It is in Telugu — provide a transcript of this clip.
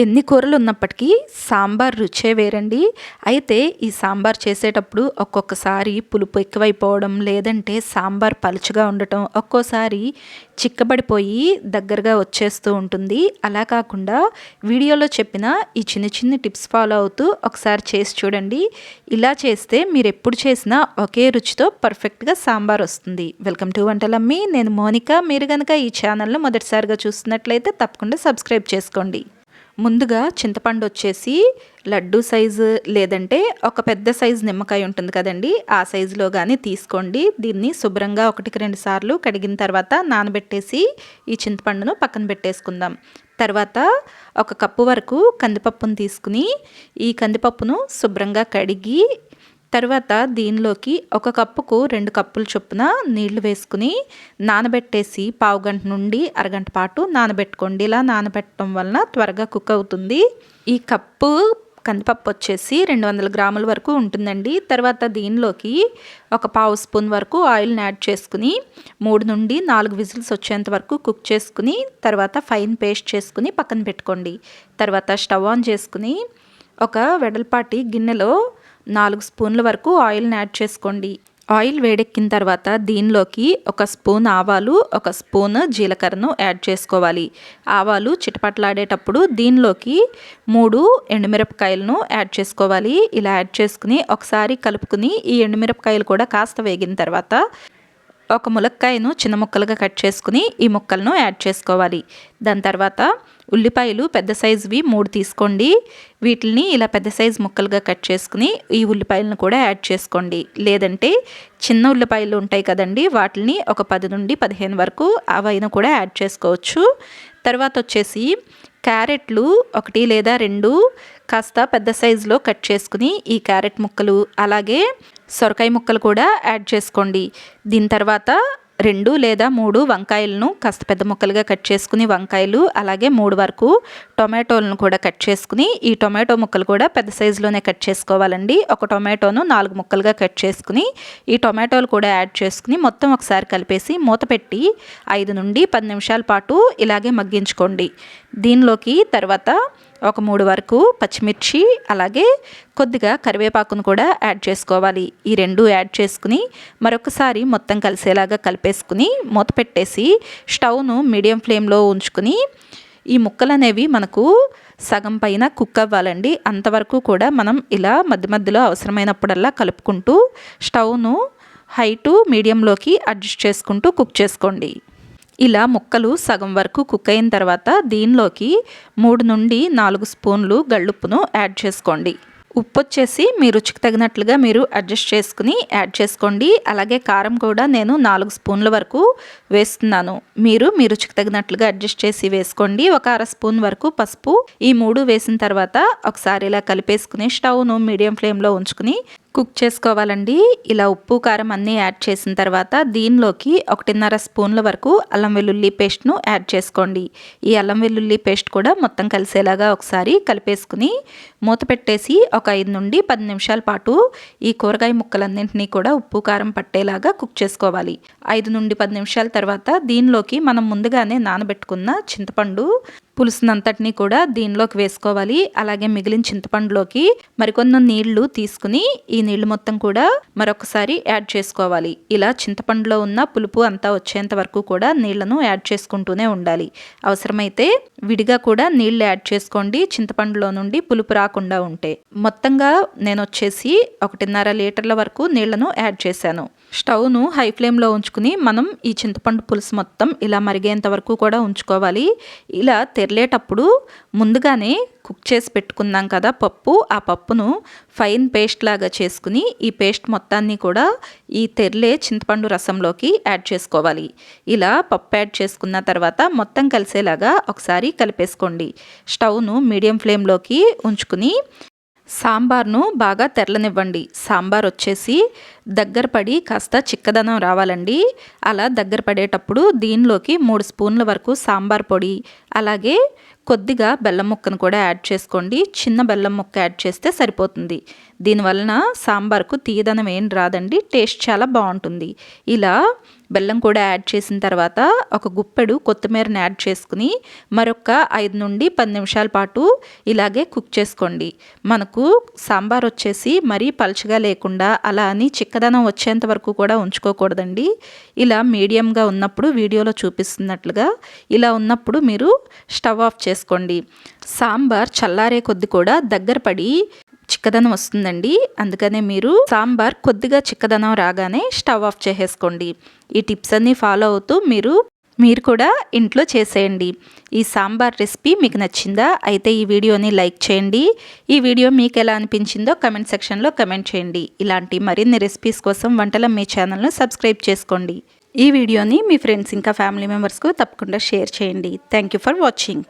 ఎన్ని కూరలు ఉన్నప్పటికీ సాంబార్ రుచే వేరండి. అయితే ఈ సాంబార్ చేసేటప్పుడు ఒక్కొక్కసారి పులుపు ఎక్కువైపోవడం లేదంటే సాంబార్ పలుచగా ఉండటం ఒక్కోసారి చిక్కబడిపోయి దగ్గరగా వచ్చేస్తూ ఉంటుంది. అలా కాకుండా వీడియోలో చెప్పిన ఈ చిన్న చిన్న టిప్స్ ఫాలో అవుతూ ఒకసారి చేసి చూడండి. ఇలా చేస్తే మీరు ఎప్పుడు చేసినా ఒకే రుచితో పర్ఫెక్ట్గా సాంబార్ వస్తుంది. Welcome to Vantalammi. నేను మోనిక. మీరు కనుక ఈ ఛానల్ను మొదటిసారిగా చూస్తున్నట్లయితే తప్పకుండా సబ్స్క్రైబ్ చేసుకోండి. ముందుగా చింతపండు వచ్చేసి లడ్డు సైజు లేదంటే ఒక పెద్ద సైజు నిమ్మకాయ ఉంటుంది కదండి. ఆ సైజులో కానీ తీసుకోండి. దీన్ని శుభ్రంగా ఒకటికి రెండు సార్లు కడిగిన తర్వాత నానబెట్టేసి ఈ చింతపండును పక్కన పెట్టేసుకుందాం. తర్వాత ఒక కప్పు వరకు కందిపప్పును తీసుకుని ఈ కందిపప్పును శుభ్రంగా కడిగి తర్వాత దీనిలోకి ఒక కప్పుకు రెండు కప్పుల చొప్పున నీళ్ళు వేసుకుని నానబెట్టేసి పావు గంట నుండి అరగంట పాటు నానబెట్టుకోండి. ఇలా నానబెట్టడం వలన త్వరగా కుక్ అవుతుంది. ఈ కప్పు కందిపప్పు వచ్చేసి రెండు వందల గ్రాముల వరకు ఉంటుందండి. తర్వాత దీనిలోకి ఒక పావు స్పూన్ వరకు ఆయిల్ని యాడ్ చేసుకుని మూడు నుండి నాలుగు విజిల్స్ వచ్చేంత వరకు కుక్ చేసుకుని తర్వాత ఫైన్ పేస్ట్ చేసుకుని పక్కన పెట్టుకోండి. తర్వాత స్టవ్ ఆన్ చేసుకుని ఒక వెడల్పాటి గిన్నెలో నాలుగు స్పూన్ల వరకు ఆయిల్ని యాడ్ చేసుకోండి. ఆయిల్ వేడెక్కిన తర్వాత దీనిలోకి ఒక స్పూన్ ఆవాలు ఒక స్పూన్ జీలకర్రను యాడ్ చేసుకోవాలి. ఆవాలు చిటపట్లాడేటప్పుడు దీనిలోకి మూడు ఎండుమిరపకాయలను యాడ్ చేసుకోవాలి. ఇలా యాడ్ చేసుకుని ఒకసారి కలుపుకుని ఈ ఎండుమిరపకాయలు కూడా కాస్త వేగిన తర్వాత ఒక ములక్కాయను చిన్న ముక్కలుగా కట్ చేసుకుని ఈ ముక్కలను యాడ్ చేసుకోవాలి. దాని తర్వాత ఉల్లిపాయలు పెద్ద సైజువి మూడు తీసుకోండి. వీటిని ఇలా పెద్ద సైజు ముక్కలుగా కట్ చేసుకుని ఈ ఉల్లిపాయలను కూడా యాడ్ చేసుకోండి. లేదంటే చిన్న ఉల్లిపాయలు ఉంటాయి కదండి వాటిని ఒక పది నుండి పదిహేను వరకు అవైనా కూడా యాడ్ చేసుకోవచ్చు. తర్వాత వచ్చేసి క్యారెట్లు ఒకటి లేదా రెండు కాస్త పెద్ద సైజులో కట్ చేసుకుని ఈ క్యారెట్ ముక్కలు అలాగే సొరకాయ ముక్కలు కూడా యాడ్ చేసుకోండి. దీని తర్వాత రెండు లేదా మూడు వంకాయలను కాస్త పెద్ద ముక్కలుగా కట్ చేసుకుని వంకాయలు అలాగే మూడు వరకు టొమాటోలను కూడా కట్ చేసుకుని ఈ టొమాటో ముక్కలు కూడా పెద్ద సైజులోనే కట్ చేసుకోవాలండి. ఒక టొమాటోను నాలుగు ముక్కలుగా కట్ చేసుకుని ఈ టొమాటోలు కూడా యాడ్ చేసుకుని మొత్తం ఒకసారి కలిపేసి మూత పెట్టి ఐదు నుండి పది నిమిషాల పాటు ఇలాగే మగ్గించుకోండి. దీనిలోకి తర్వాత ఒక మూడు వరకు పచ్చిమిర్చి అలాగే కొద్దిగా కరివేపాకును కూడా యాడ్ చేసుకోవాలి. ఈ రెండు యాడ్ చేసుకుని మరొకసారి మొత్తం కలిసేలాగా కలిపేసుకుని మూత పెట్టేసి స్టవ్ను మీడియం ఫ్లేమ్లో ఉంచుకుని ఈ ముక్కలు అనేవి మనకు సగం పైన కుక్ అవ్వాలండి. అంతవరకు కూడా మనం ఇలా మధ్య మధ్యలో అవసరమైనప్పుడల్లా కలుపుకుంటూ స్టవ్ను హై టు మీడియంలోకి అడ్జస్ట్ చేసుకుంటూ కుక్ చేసుకోండి. ఇలా ముక్కలు సగం వరకు కుక్ అయిన తర్వాత దీనిలోకి మూడు నుండి నాలుగు స్పూన్లు గళ్ళుప్పును యాడ్ చేసుకోండి. ఉప్పు వచ్చేసి మీ రుచికి తగినట్లుగా మీరు అడ్జస్ట్ చేసుకుని యాడ్ చేసుకోండి. అలాగే కారం కూడా నేను నాలుగు స్పూన్ల వరకు వేస్తున్నాను. మీరు మీ రుచికి తగినట్లుగా అడ్జస్ట్ చేసి వేసుకోండి. ఒక అర స్పూన్ వరకు పసుపు. ఈ మూడు వేసిన తర్వాత ఒకసారి ఇలా కలిపేసుకుని స్టవ్ను మీడియం ఫ్లేమ్లో ఉంచుకుని కుక్ చేసుకోవాలండి. ఇలా ఉప్పు కారం అన్నీ యాడ్ చేసిన తర్వాత దీనిలోకి ఒకటిన్నర స్పూన్ల వరకు అల్లం వెల్లుల్లి పేస్ట్ను యాడ్ చేసుకోండి. ఈ అల్లం వెల్లుల్లి పేస్ట్ కూడా మొత్తం కలిసేలాగా ఒకసారి కలిపేసుకుని మూత పెట్టేసి ఒక ఐదు నుండి పది నిమిషాల పాటు ఈ కూరగాయ ముక్కలన్నింటినీ కూడా ఉప్పు కారం పట్టేలాగా కుక్ చేసుకోవాలి. ఐదు నుండి పది నిమిషాల తర్వాత దీనిలోకి మనం ముందుగానే నానబెట్టుకున్న చింతపండు పులుసునంతటిని కూడా దీనిలోకి వేసుకోవాలి. అలాగే మిగిలిన చింతపండులోకి మరికొన్ని నీళ్ళు తీసుకుని ఈ నీళ్ళు మొత్తం కూడా మరొకసారి యాడ్ చేసుకోవాలి. ఇలా చింతపండులో ఉన్న పులుపు అంతా వచ్చేంత వరకు కూడా నీళ్ళను యాడ్ చేసుకుంటూనే ఉండాలి. అవసరమైతే విడిగా కూడా నీళ్ళు యాడ్ చేసుకోండి. చింతపండులో నుండి పులుపు రాకుండా ఉంటే. మొత్తంగా నేను వచ్చేసి ఒకటిన్నర లీటర్ల వరకు నీళ్ళను యాడ్ చేశాను. స్టవ్ను హై ఫ్లేమ్లో ఉంచుకుని మనం ఈ చింతపండు పులుసు మొత్తం ఇలా మరిగేంత వరకు కూడా ఉంచుకోవాలి. ఇలా తెరలేటప్పుడు ముందుగానే కుక్ చేసి పెట్టుకున్నాం కదా పప్పు ఆ పప్పును ఫైన్ పేస్ట్ లాగా చేసుకుని ఈ పేస్ట్ మొత్తాన్ని కూడా ఈ తెర్లే చింతపండు రసంలోకి యాడ్ చేసుకోవాలి. ఇలా పప్పు యాడ్ చేసుకున్న తర్వాత మొత్తం కలిసేలాగా ఒకసారి కలిపేసుకోండి. స్టవ్ను మీడియం ఫ్లేమ్లోకి ఉంచుకుని సాంబార్ను బాగా తెరలనివ్వండి. సాంబార్ వచ్చేసి దగ్గర పడి కాస్త చిక్కదనం రావాలండి. అలా దగ్గర పడేటప్పుడు దీనిలోకి మూడు స్పూన్ల వరకు సాంబార్ పొడి అలాగే కొద్దిగా బెల్లం ముక్కను కూడా యాడ్ చేసుకోండి. చిన్న బెల్లం ముక్క యాడ్ చేస్తే సరిపోతుంది. దీనివలన సాంబార్కు తీయదనం ఏం రాదండి. టేస్ట్ చాలా బాగుంటుంది. ఇలా బెల్లం కూడా యాడ్ చేసిన తర్వాత ఒక గుప్పెడు కొత్తిమీరని యాడ్ చేసుకుని మరొక ఐదు నుండి పది నిమిషాల పాటు ఇలాగే కుక్ చేసుకోండి. మనకు సాంబార్ వచ్చేసి మరీ పలుచగా లేకుండా అలా అని చిక్కదనం వచ్చేంత వరకు కూడా ఉంచుకోకూడదండి. ఇలా మీడియంగా ఉన్నప్పుడు వీడియోలో చూపిస్తున్నట్లుగా ఇలా ఉన్నప్పుడు మీరు స్టవ్ ఆఫ్ చేసుకోండి సాంబార్ చల్లారే కొద్ది కూడా దగ్గర పడి చిక్కదనం వస్తుందండి. అందుకనే మీరు సాంబార్ కొద్దిగా చిక్కదనం రాగానే స్టవ్ ఆఫ్ చేసేసుకోండి. ఈ టిప్స్ అన్నీ ఫాలో అవుతూ మీరు మీరు కూడా ఇంట్లో చేసేయండి. ఈ సాంబార్ రెసిపీ మీకు నచ్చిందా? అయితే ఈ వీడియోని లైక్ చేయండి. ఈ వీడియో మీకు ఎలా అనిపించిందో కమెంట్ సెక్షన్లో కమెంట్ చేయండి. ఇలాంటి మరిన్ని రెసిపీస్ కోసం వంటల మీ ఛానల్ను సబ్స్క్రైబ్ చేసుకోండి. ఈ వీడియోని మీ ఫ్రెండ్స్ ఇంకా ఫ్యామిలీ మెంబర్స్కు తప్పకుండా షేర్ చేయండి. Thank you for watching.